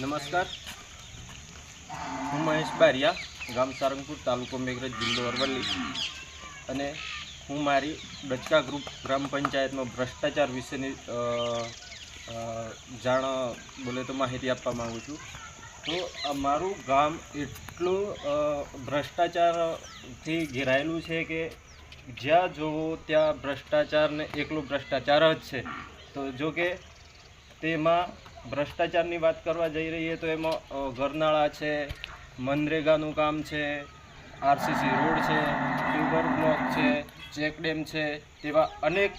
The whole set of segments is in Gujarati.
નમસ્કાર. હું મહેશ બારિયા, ગામ સારંગપુર, તાલુકો મેઘરજ, જિલ્લો અરવલ્લી. અને હું મારી ડચકા ગ્રુપ ગ્રામ પંચાયતમાં ભ્રષ્ટાચાર વિશેની જાણ, બોલે તો માહિતી આપવા માગું છું. તો મારું ગામ એટલું ભ્રષ્ટાચારથી ઘેરાયેલું છે કે જ્યાં જોવો ત્યાં ભ્રષ્ટાચારને એકલો ભ્રષ્ટાચાર જ છે. તો જો કે તેમાં ભ્રષ્ટાચારની વાત કરવા જઈ રહીએ તો એમાં ઘરનાળા છે, મનરેગાનું કામ છે, આરસીસી રોડ છે ફીવર બ્લોક છે, ચેક ડેમ છે, તેવા અનેક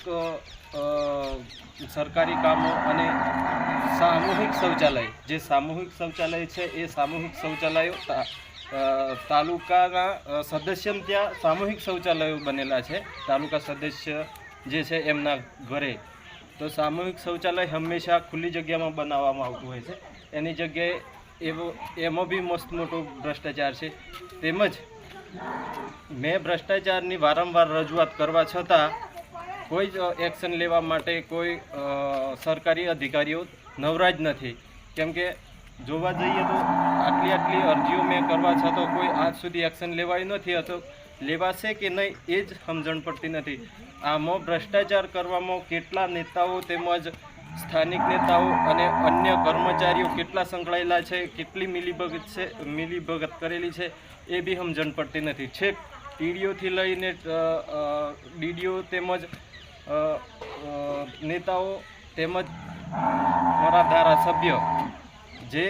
સરકારી કામો અને સામૂહિક શૌચાલય. જે સામૂહિક શૌચાલય છે, એ સામૂહિક શૌચાલયો તાલુકાના સદસ્ય ત્યાં સામૂહિક શૌચાલયો બનેલા છે. તાલુકા સદસ્ય જે છે, એમના ઘરે તો સામૂહિક શૌચાલય હંમેશા ખુલ્લી જગ્યામાં બનાવવામાં આવતું હોય છે. એની જગ્યાએ એવો, એમાં બી મસ્ત મોટો ભ્રષ્ટાચાર છે. તેમજ મેં ભ્રષ્ટાચારની વારંવાર રજૂઆત કરવા છતાં કોઈ જ એક્શન લેવા માટે કોઈ સરકારી અધિકારીઓ નવરા જ નથી. કેમ કે જોવા જઈએ તો આટલી આટલી અરજીઓ મેં કરવા છતાં કોઈ આજ સુધી એક્શન લેવાયું નથી અથવા લેવાશે કે નહીં એ જ સમજણ પડતી નથી. આમાં ભ્રષ્ટાચાર કરવામાં કેટલા નેતાઓ તેમજ સ્થાનિક નેતાઓ અને અન્ય કર્મચારીઓ કેટલા સંકળાયેલા છે, કેટલી મિલીભગત છે, મિલીભગત કરેલી છે, એ બી સમજણ પડતી નથી. છેક ટીડીઓથી લઈને ડીડીઓ તેમજ નેતાઓ તેમજ મારા ધારાસભ્ય, જે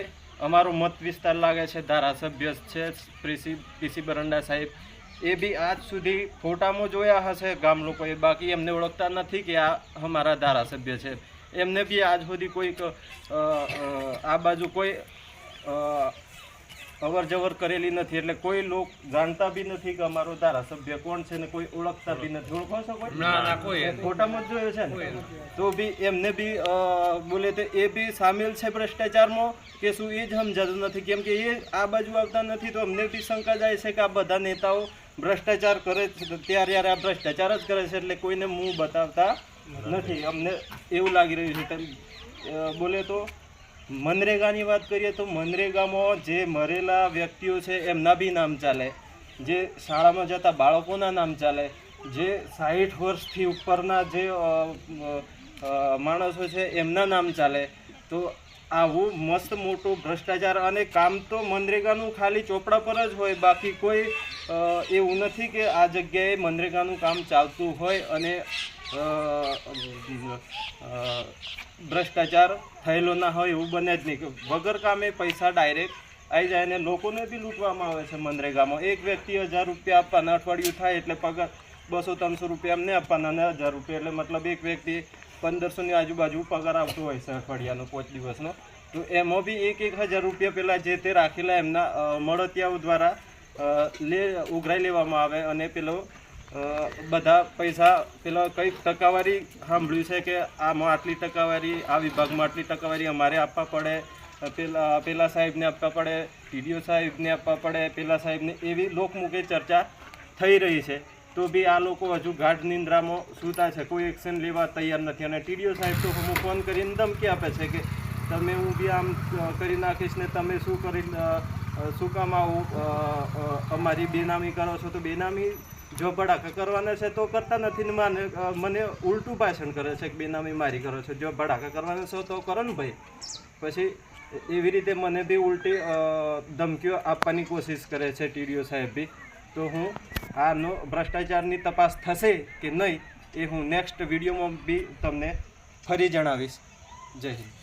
અમારો મત વિસ્તાર લાગે છે, ધારાસભ્ય છે પીસી પીસી બરંડા સાહેબ એ બી આજ સુધી ફોટામાં જોયા હશે ગામ લોકોએ. બાકી એમને ઓળખતા નથી કે આ અમારા ધારાસભ્ય છે. એમને બી આજ સુધી કોઈક આ બાજુ કોઈ અવર જવર કરેલી નથી એટલે કોઈ લોક જાણતા બી નથી કે અમારો ધારાસભ્ય કોણ છે ને કોઈ ઓળખતા બી નથી. ઓળખો છો કોઈ? ફોટામાં જ જોયો છે ને? તો બી એમને બી બોલે તો એ બી સામેલ છે ભ્રષ્ટાચારમાં કે શું એ જ સમજાતું નથી? કેમ કે એ આ બાજુ આવતા નથી તો અમને બી શંકા જાય છે કે આ બધા નેતાઓ ભ્રષ્ટાચાર કરે છે ત્યારે યાર આ ભ્રષ્ટાચાર જ કરે છે એટલે કોઈને મું બતાવતા નથી. અમને એવું લાગી રહ્યું છે. તેમ બોલે તો મનરેગાની વાત કરીએ તો મનરેગામાં જે મરેલા વ્યક્તિઓ છે, એમના બી નામ ચાલે. જે શાળામાં જતા બાળકોના નામ ચાલે. જે સાહીઠ વર્ષથી ઉપરના જે માણસો છે, એમના નામ ચાલે. તો આવું મસ્ત મોટું ભ્રષ્ટાચાર અને કામ તો મનરેગાનું ખાલી ચોપડા પર જ હોય. બાકી કોઈ એવું નથી કે આ જગ્યાએ મનરેગાનું કામ ચાલતું હોય અને ભ્રષ્ટાચાર થયેલો ના હોય એવું બને જ નહીં. વગર કામે પૈસા ડાયરેક્ટ આવી જાય અને લોકોને બી લૂંટવામાં આવે છે મનરેગામાં. એક વ્યક્તિ હજાર રૂપિયા આપવાના, અઠવાડિયું થાય એટલે પગાર બસો, ત્રણસો રૂપિયા એમને આપવાના અને હજાર રૂપિયા. એટલે મતલબ એક વ્યક્તિ પંદરસોની આજુબાજુ પગાર આવતો હોય છે અઠવાડિયાનો, પાંચ દિવસનો. તો એમાં બી એક એક હજાર રૂપિયા પહેલાં જે તે રાખેલા એમના મળતિયાઓ દ્વારા લે, ઉઘરાઈ લેવામાં આવે અને પેલો બધા પૈસા પેલા કઈ ટકાવારી સાંભળ્યું છે કે આમાં આટલી ટકાવારી, આ વિભાગમાં આટલી ટકાવારી અમારે આપવા પડે, પેલા પેલા સાહેબને આપવા પડે ટીડીઓ સાહેબને આપવા પડે, પેલા સાહેબને, એવી લોકમુખે ચર્ચા થઈ રહી છે. તો બી આ લોકો હજુ ગાઢ નિંદ્રામાં સૂતા છે. કોઈ એક્શન લેવા તૈયાર નથી. અને ટીડીઓ સાહેબ તો હું ફોન કરીને ધમકી આપે છે કે તમે હું બી આમ કરી નાખીશ ને તમે શું કરી શું કામ આવું અમારી બેનામી કરો છો? તો બેનામી જો ભડાકા કરવાના છે તો કરતા નથી ને મને મને ઉલટું ભાષણ કરે છે કે બેનામી મારી કરો છો. જો ભડાકા કરવાના છો તો કરો ને ભાઈ. પછી એવી રીતે મને બી ઉલટી ધમકીઓ આપવાની કોશિશ કરે છે ટીડીઓ સાહેબ બી. તો હું આનો ભ્રષ્ટાચારની તપાસ થશે કે નહીં એ હું નેક્સ્ટ વિડીયોમાં બી તમને ફરી જણાવીશ. જય હિન્દ.